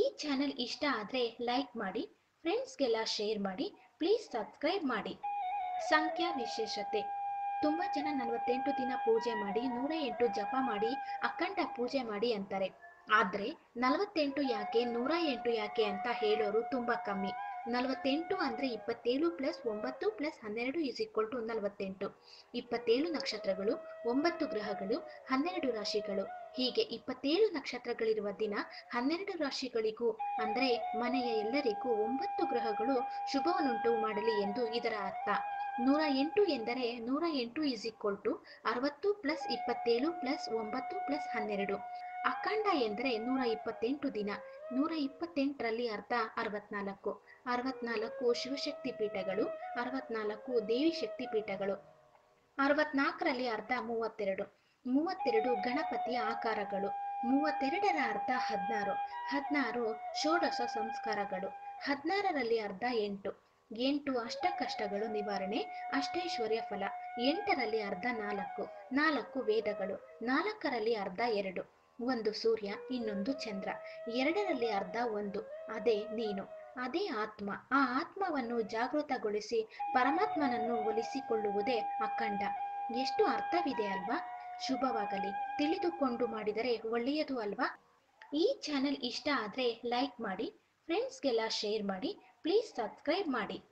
Channel ಇಷ್ಟ ಆದರೆ like ಮಾಡಿ, ಫ್ರೆಂಡ್ಸ್ಗೆಲ್ಲ ಶೇರ್ ಮಾಡಿ, ಪ್ಲೀಸ್ ಸಬ್ಸ್ಕ್ರೈಬ್ ಮಾಡಿ. ಸಂಖ್ಯಾ ವಿಶೇಷತೆ. ತುಂಬ ಜನ ನಲವತ್ತೆಂಟು ದಿನ ಪೂಜೆ ಮಾಡಿ ನೂರ ಎಂಟು ಜಪ ಮಾಡಿ, ಅಖಂಡ ಪೂಜೆ ಮಾಡಿ ಅಂತಾರೆ. ಆದ್ರೆ ನಲವತ್ತೆಂಟು ಯಾಕೆ ನೂರ ಎಂಟು ಯಾಕೆ ಅಂತ ಹೇಳೋರು ತುಂಬಾ ಕಮ್ಮಿ. ನಲವತ್ತೆಂಟು ಅಂದ್ರೆ ಇಪ್ಪತ್ತೇಳು ಪ್ಲಸ್ ಒಂಬತ್ತು ಪ್ಲಸ್ ಹನ್ನೆರಡು ಇಸ್ ಈಕ್ವಲ್ ಟು ನಲವತ್ತೆಂಟು. ಇಪ್ಪತ್ತೇಳು ನಕ್ಷತ್ರಗಳು, ಒಂಬತ್ತು ಗ್ರಹಗಳು, ಹನ್ನೆರಡು ರಾಶಿಗಳು. ಹೀಗೆ ಇಪ್ಪತ್ತೇಳು ನಕ್ಷತ್ರಗಳಿರುವ ದಿನ ಹನ್ನೆರಡು ರಾಶಿಗಳಿಗೂ, ಅಂದರೆ ಮನೆಯ ಎಲ್ಲರಿಗೂ ಒಂಬತ್ತು ಗ್ರಹಗಳು ಶುಭವನ್ನುಂಟು ಮಾಡಲಿ ಎಂದು ಇದರ ಅರ್ಥ. ನೂರ ಎಂಟು ಎಂದರೆ ನೂರ ಎಂಟು ಇಸ್ ಈಕ್ವಲ್ ಟು ಅರವತ್ತು ಪ್ಲಸ್ ಇಪ್ಪತ್ತೇಳು ಪ್ಲಸ್ ಒಂಬತ್ತು ಪ್ಲಸ್ ಹನ್ನೆರಡು. ಅಖಂಡ ಎಂದರೆ ನೂರ ಇಪ್ಪತ್ತೆಂಟು ದಿನ, ನೂರ ಇಪ್ಪತ್ತೆಂಟರಲ್ಲಿ ಅರ್ಧ ಅರವತ್ನಾಲ್ಕು. ಅರವತ್ನಾಲ್ಕು ಶಿವಶಕ್ತಿ ಪೀಠಗಳು, ಅರವತ್ನಾಲ್ಕು ದೇವಿ ಶಕ್ತಿ ಪೀಠಗಳು, ಅರವತ್ನಾಲ್ಕರಲ್ಲಿ ಅರ್ಧ ಮೂವತ್ತೆರಡು. ಮೂವತ್ತೆರಡು ಗಣಪತಿಯ ಆಕಾರಗಳು, ಮೂವತ್ತೆರಡರ ಅರ್ಧ ಹದಿನಾರು ಹದಿನಾರು ಷೋಡಶ ಸಂಸ್ಕಾರಗಳು, ಹದಿನಾರರಲ್ಲಿ ಅರ್ಧ ಎಂಟು ಎಂಟು ಅಷ್ಟಕಷ್ಟಗಳು ನಿವಾರಣೆ, ಅಷ್ಟೈಶ್ವರ್ಯ ಫಲ, ಎಂಟರಲ್ಲಿ ಅರ್ಧ ನಾಲ್ಕು ನಾಲ್ಕು ವೇದಗಳು, ನಾಲ್ಕರಲ್ಲಿ ಅರ್ಧ ಎರಡು, ಒಂದು ಸೂರ್ಯ, ಇನ್ನೊಂದು ಚಂದ್ರ, ಎರಡರಲ್ಲಿ ಅರ್ಧ ಒಂದು, ಅದೇ ನೀನು, ಅದೇ ಆತ್ಮ, ಆ ಆತ್ಮವನ್ನು ಜಾಗೃತಗೊಳಿಸಿ ಪರಮಾತ್ಮನನ್ನು ಒಲಿಸಿಕೊಳ್ಳುವುದೇ ಅಖಂಡ. ಎಷ್ಟು ಅರ್ಥವಿದೆ ಅಲ್ವಾ? ಶುಭವಾಗಲಿ. ತಿಳಿದುಕೊಂಡು ಮಾಡಿದರೆ ಒಳ್ಳೆಯದು ಅಲ್ವಾ? ಈ ಚಾನೆಲ್ ಇಷ್ಟ ಆದರೆ ಲೈಕ್ ಮಾಡಿ ಫ್ರೆಂಡ್ಸ್ಗೆಲ್ಲ ಶೇರ್ ಮಾಡಿ ಪ್ಲೀಸ್ ಸಬ್ಸ್ಕ್ರೈಬ್ ಮಾಡಿ.